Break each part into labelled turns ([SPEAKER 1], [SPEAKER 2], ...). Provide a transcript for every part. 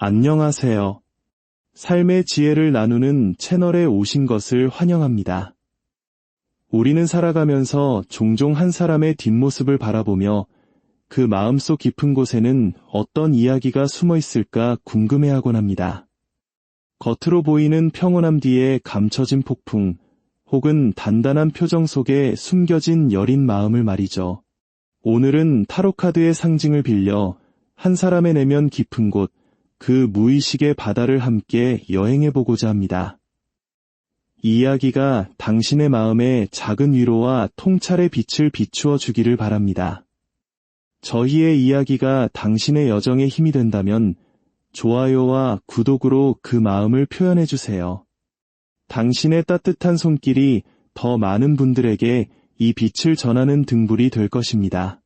[SPEAKER 1] 안녕하세요. 삶의 지혜를 나누는 채널에 오신 것을 환영합니다. 우리는 살아가면서 종종 한 사람의 뒷모습을 바라보며 그 마음속 깊은 곳에는 어떤 이야기가 숨어 있을까 궁금해하곤 합니다. 겉으로 보이는 평온함 뒤에 감춰진 폭풍, 혹은 단단한 표정 속에 숨겨진 여린 마음을 말이죠. 오늘은 타로카드의 상징을 빌려 한 사람의 내면 깊은 곳, 그 무의식의 바다를 함께 여행해 보고자 합니다. 이 이야기가 당신의 마음에 작은 위로와 통찰의 빛을 비추어 주기를 바랍니다. 저희의 이야기가 당신의 여정에 힘이 된다면 좋아요와 구독으로 그 마음을 표현해 주세요. 당신의 따뜻한 손길이 더 많은 분들에게 이 빛을 전하는 등불이 될 것입니다.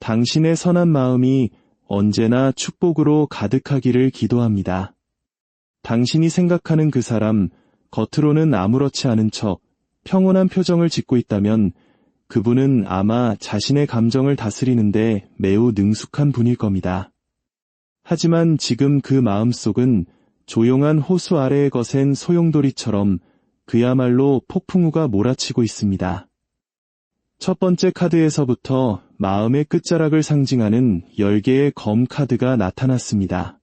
[SPEAKER 1] 당신의 선한 마음이 언제나 축복으로 가득하기를 기도합니다. 당신이 생각하는 그 사람, 겉으로는 아무렇지 않은 척 평온한 표정을 짓고 있다면 그분은 아마 자신의 감정을 다스리는데 매우 능숙한 분일 겁니다. 하지만 지금 그 마음속은 조용한 호수 아래에 거센 소용돌이처럼 그야말로 폭풍우가 몰아치고 있습니다. 첫 번째 카드에서부터 마음의 끝자락을 상징하는 10개의 검 카드가 나타났습니다.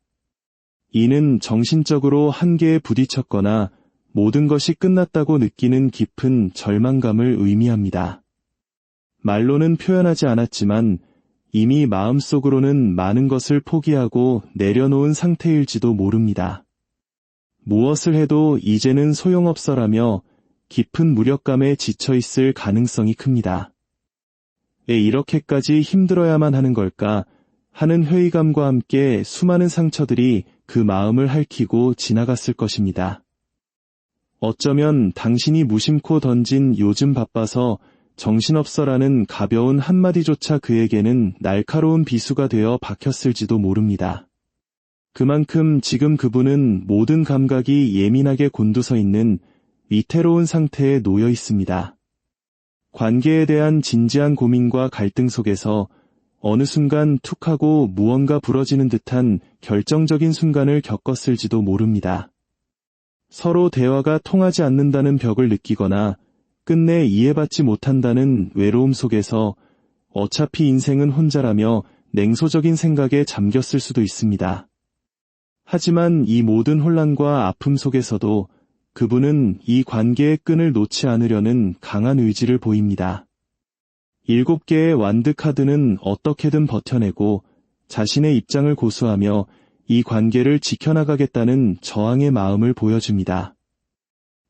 [SPEAKER 1] 이는 정신적으로 한계에 부딪혔거나 모든 것이 끝났다고 느끼는 깊은 절망감을 의미합니다. 말로는 표현하지 않았지만 이미 마음속으로는 많은 것을 포기하고 내려놓은 상태일지도 모릅니다. 무엇을 해도 이제는 소용없어라며 깊은 무력감에 지쳐 있을 가능성이 큽니다. 왜 이렇게까지 힘들어야만 하는 걸까 하는 회의감과 함께 수많은 상처들이 그 마음을 핥히고 지나갔을 것입니다. 어쩌면 당신이 무심코 던진 요즘 바빠서 정신없어라는 가벼운 한마디조차 그에게는 날카로운 비수가 되어 박혔을지도 모릅니다. 그만큼 지금 그분은 모든 감각이 예민하게 곤두서 있는 위태로운 상태에 놓여 있습니다. 관계에 대한 진지한 고민과 갈등 속에서 어느 순간 툭 하고 무언가 부러지는 듯한 결정적인 순간을 겪었을지도 모릅니다. 서로 대화가 통하지 않는다는 벽을 느끼거나 끝내 이해받지 못한다는 외로움 속에서 어차피 인생은 혼자라며 냉소적인 생각에 잠겼을 수도 있습니다. 하지만 이 모든 혼란과 아픔 속에서도 그분은 이 관계의 끈을 놓지 않으려는 강한 의지를 보입니다. 일곱 개의 완드 카드는 어떻게든 버텨내고 자신의 입장을 고수하며 이 관계를 지켜나가겠다는 저항의 마음을 보여줍니다.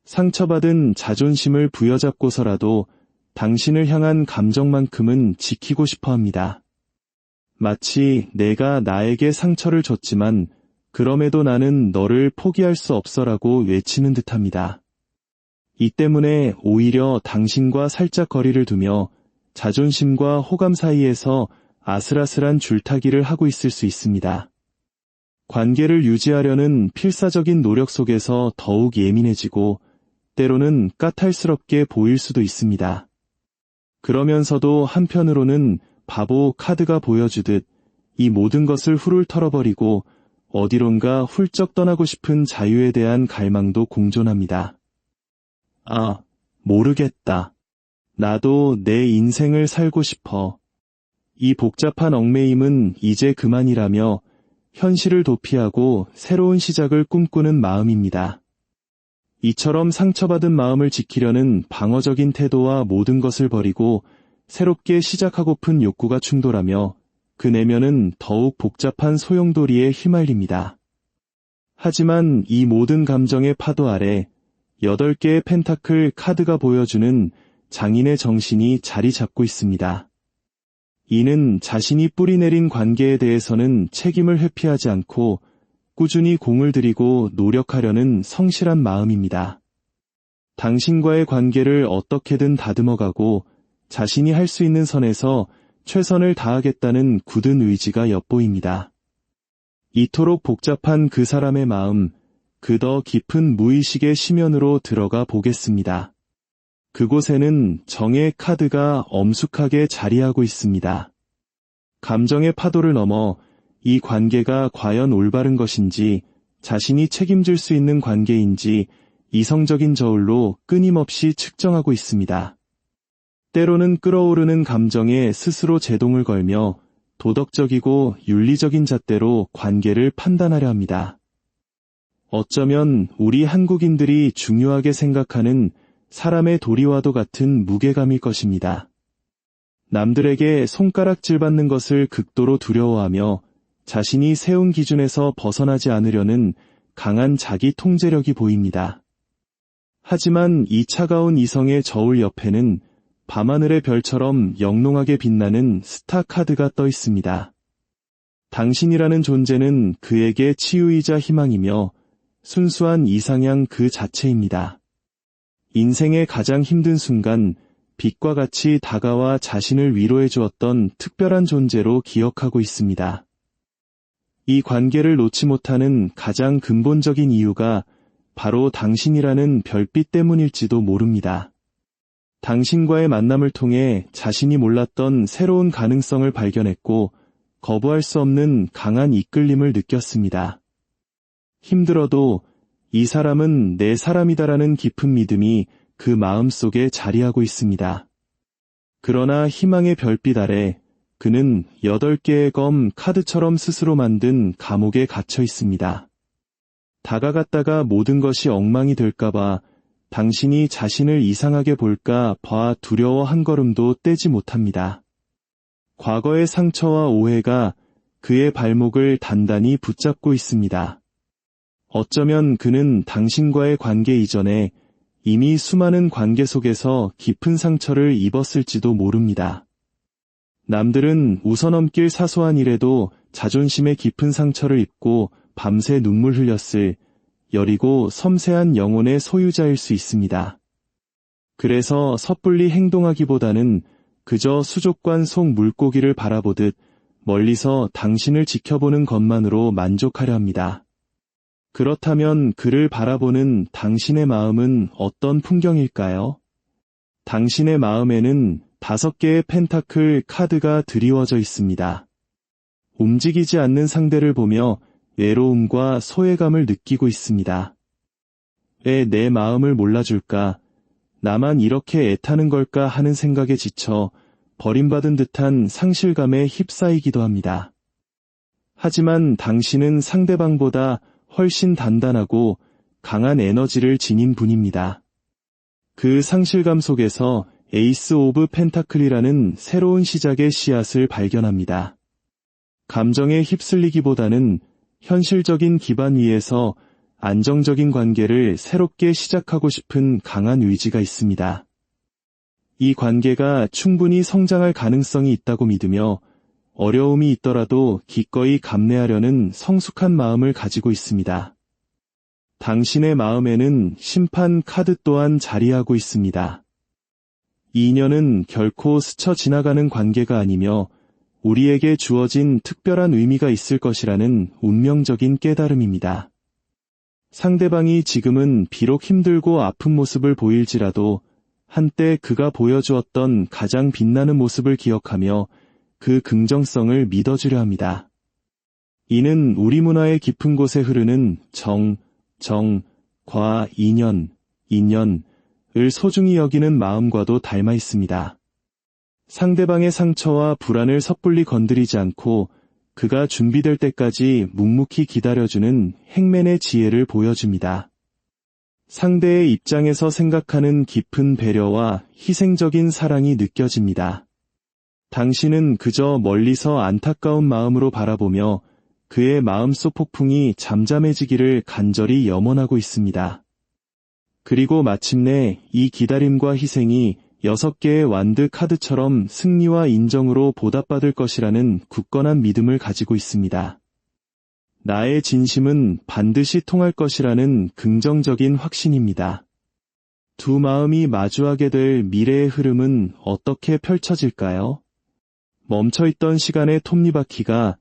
[SPEAKER 1] 상처받은 자존심을 부여잡고서라도 당신을 향한 감정만큼은 지키고 싶어 합니다. 마치 내가 나에게 상처를 줬지만 그럼에도 나는 너를 포기할 수 없어라고 외치는 듯합니다. 이 때문에 오히려 당신과 살짝 거리를 두며 자존심과 호감 사이에서 아슬아슬한 줄타기를 하고 있을 수 있습니다. 관계를 유지하려는 필사적인 노력 속에서 더욱 예민해지고 때로는 까탈스럽게 보일 수도 있습니다. 그러면서도 한편으로는 바보 카드가 보여주듯 이 모든 것을 훌훌 털어버리고 어디론가 훌쩍 떠나고 싶은 자유에 대한 갈망도 공존합니다. 아, 모르겠다. 나도 내 인생을 살고 싶어. 이 복잡한 얽매임은 이제 그만이라며 현실을 도피하고 새로운 시작을 꿈꾸는 마음입니다. 이처럼 상처받은 마음을 지키려는 방어적인 태도와 모든 것을 버리고 새롭게 시작하고픈 욕구가 충돌하며 그 내면은 더욱 복잡한 소용돌이에 휘말립니다. 하지만 이 모든 감정의 파도 아래 8개의 펜타클 카드가 보여주는 장인의 정신이 자리 잡고 있습니다. 이는 자신이 뿌리내린 관계에 대해서는 책임을 회피하지 않고 꾸준히 공을 들이고 노력하려는 성실한 마음입니다. 당신과의 관계를 어떻게든 다듬어가고 자신이 할 수 있는 선에서 최선을 다하겠다는 굳은 의지가 엿보입니다. 이토록 복잡한 그 사람의 마음, 그 더 깊은 무의식의 심연으로 들어가 보겠습니다. 그곳에는 정의 카드가 엄숙하게 자리하고 있습니다. 감정의 파도를 넘어 이 관계가 과연 올바른 것인지, 자신이 책임질 수 있는 관계인지 이성적인 저울로 끊임없이 측정하고 있습니다. 때로는 끓어오르는 감정에 스스로 제동을 걸며 도덕적이고 윤리적인 잣대로 관계를 판단하려 합니다. 어쩌면 우리 한국인들이 중요하게 생각하는 사람의 도리와도 같은 무게감일 것입니다. 남들에게 손가락질 받는 것을 극도로 두려워하며 자신이 세운 기준에서 벗어나지 않으려는 강한 자기 통제력이 보입니다. 하지만 이 차가운 이성의 저울 옆에는 밤하늘의 별처럼 영롱하게 빛나는 스타 카드가 떠 있습니다. 당신이라는 존재는 그에게 치유이자 희망이며 순수한 이상향 그 자체입니다. 인생의 가장 힘든 순간 빛과 같이 다가와 자신을 위로해 주었던 특별한 존재로 기억하고 있습니다. 이 관계를 놓지 못하는 가장 근본적인 이유가 바로 당신이라는 별빛 때문일지도 모릅니다. 당신과의 만남을 통해 자신이 몰랐던 새로운 가능성을 발견했고 거부할 수 없는 강한 이끌림을 느꼈습니다. 힘들어도 이 사람은 내 사람이다라는 깊은 믿음이 그 마음 속에 자리하고 있습니다. 그러나 희망의 별빛 아래 그는 8개의 검 카드처럼 스스로 만든 감옥에 갇혀 있습니다. 다가갔다가 모든 것이 엉망이 될까봐 당신이 자신을 이상하게 볼까 봐 두려워 한 걸음도 떼지 못합니다. 과거의 상처와 오해가 그의 발목을 단단히 붙잡고 있습니다. 어쩌면 그는 당신과의 관계 이전에 이미 수많은 관계 속에서 깊은 상처를 입었을지도 모릅니다. 남들은 웃어넘길 사소한 일에도 자존심에 깊은 상처를 입고 밤새 눈물 흘렸을 여리고 섬세한 영혼의 소유자일 수 있습니다. 그래서 섣불리 행동하기보다는 그저 수족관 속 물고기를 바라보듯 멀리서 당신을 지켜보는 것만으로 만족하려 합니다. 그렇다면 그를 바라보는 당신의 마음은 어떤 풍경일까요? 당신의 마음에는 다섯 개의 펜타클 카드가 드리워져 있습니다. 움직이지 않는 상대를 보며 외로움과 소외감을 느끼고 있습니다. 왜 내 마음을 몰라줄까? 나만 이렇게 애타는 걸까 하는 생각에 지쳐 버림받은 듯한 상실감에 휩싸이기도 합니다. 하지만 당신은 상대방보다 훨씬 단단하고 강한 에너지를 지닌 분입니다. 그 상실감 속에서 에이스 오브 펜타클이라는 새로운 시작의 씨앗을 발견합니다. 감정에 휩쓸리기보다는 현실적인 기반 위에서 안정적인 관계를 새롭게 시작하고 싶은 강한 의지가 있습니다. 이 관계가 충분히 성장할 가능성이 있다고 믿으며 어려움이 있더라도 기꺼이 감내하려는 성숙한 마음을 가지고 있습니다. 당신의 마음에는 심판 카드 또한 자리하고 있습니다. 이 인연은 결코 스쳐 지나가는 관계가 아니며 우리에게 주어진 특별한 의미가 있을 것이라는 운명적인 깨달음입니다. 상대방이 지금은 비록 힘들고 아픈 모습을 보일지라도 한때 그가 보여주었던 가장 빛나는 모습을 기억하며 그 긍정성을 믿어주려 합니다. 이는 우리 문화의 깊은 곳에 흐르는 정, 정, 과, 인연, 인연을 소중히 여기는 마음과도 닮아 있습니다. 상대방의 상처와 불안을 섣불리 건드리지 않고 그가 준비될 때까지 묵묵히 기다려주는 행맨의 지혜를 보여줍니다. 상대의 입장에서 생각하는 깊은 배려와 희생적인 사랑이 느껴집니다. 당신은 그저 멀리서 안타까운 마음으로 바라보며 그의 마음속 폭풍이 잠잠해지기를 간절히 염원하고 있습니다. 그리고 마침내 이 기다림과 희생이 여섯 개의 완드 카드처럼 승리와 인정으로 보답받을 것이라는 굳건한 믿음을 가지고 있습니다. 나의 진심은 반드시 통할 것이라는 긍정적인 확신입니다. 두 마음이 마주하게 될 미래의 흐름은 어떻게 펼쳐질까요? 멈춰있던 시간의 톱니바퀴가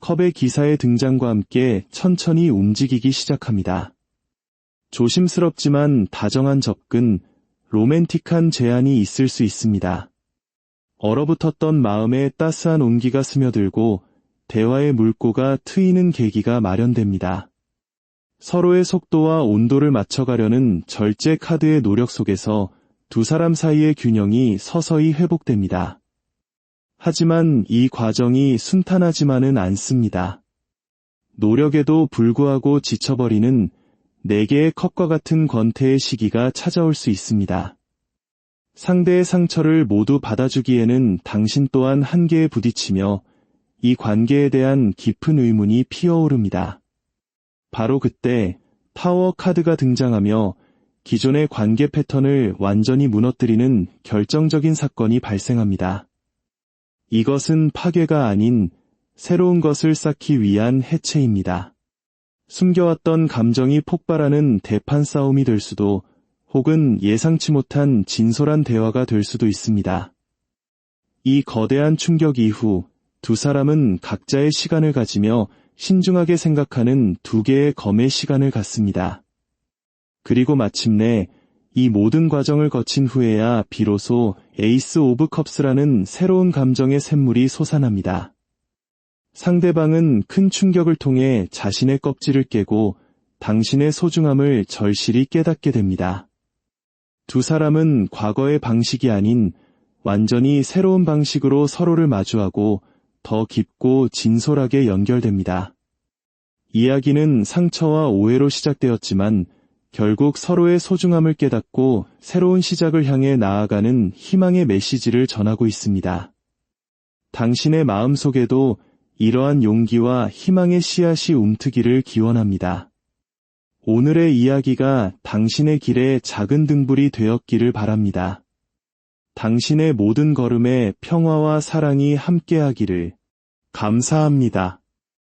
[SPEAKER 1] 컵의 기사의 등장과 함께 천천히 움직이기 시작합니다. 조심스럽지만 다정한 접근, 로맨틱한 제안이 있을 수 있습니다. 얼어붙었던 마음에 따스한 온기가 스며들고 대화의 물꼬가 트이는 계기가 마련됩니다. 서로의 속도와 온도를 맞춰가려는 절제 카드의 노력 속에서 두 사람 사이의 균형이 서서히 회복됩니다. 하지만 이 과정이 순탄하지만은 않습니다. 노력에도 불구하고 지쳐버리는 네 개의 컵과 같은 권태의 시기가 찾아올 수 있습니다. 상대의 상처를 모두 받아주기에는 당신 또한 한계에 부딪히며 이 관계에 대한 깊은 의문이 피어오릅니다. 바로 그때 타워 카드가 등장하며 기존의 관계 패턴을 완전히 무너뜨리는 결정적인 사건이 발생합니다. 이것은 파괴가 아닌 새로운 것을 쌓기 위한 해체입니다. 숨겨왔던 감정이 폭발하는 대판 싸움이 될 수도 혹은 예상치 못한 진솔한 대화가 될 수도 있습니다. 이 거대한 충격 이후 두 사람은 각자의 시간을 가지며 신중하게 생각하는 두 개의 검의 시간을 갖습니다. 그리고 마침내 이 모든 과정을 거친 후에야 비로소 에이스 오브 컵스라는 새로운 감정의 샘물이 솟아납니다. 상대방은 큰 충격을 통해 자신의 껍질을 깨고 당신의 소중함을 절실히 깨닫게 됩니다. 두 사람은 과거의 방식이 아닌 완전히 새로운 방식으로 서로를 마주하고 더 깊고 진솔하게 연결됩니다. 이야기는 상처와 오해로 시작되었지만 결국 서로의 소중함을 깨닫고 새로운 시작을 향해 나아가는 희망의 메시지를 전하고 있습니다. 당신의 마음 속에도 이러한 용기와 희망의 씨앗이 움트기를 기원합니다. 오늘의 이야기가 당신의 길에 작은 등불이 되었기를 바랍니다. 당신의 모든 걸음에 평화와 사랑이 함께하기를 감사합니다.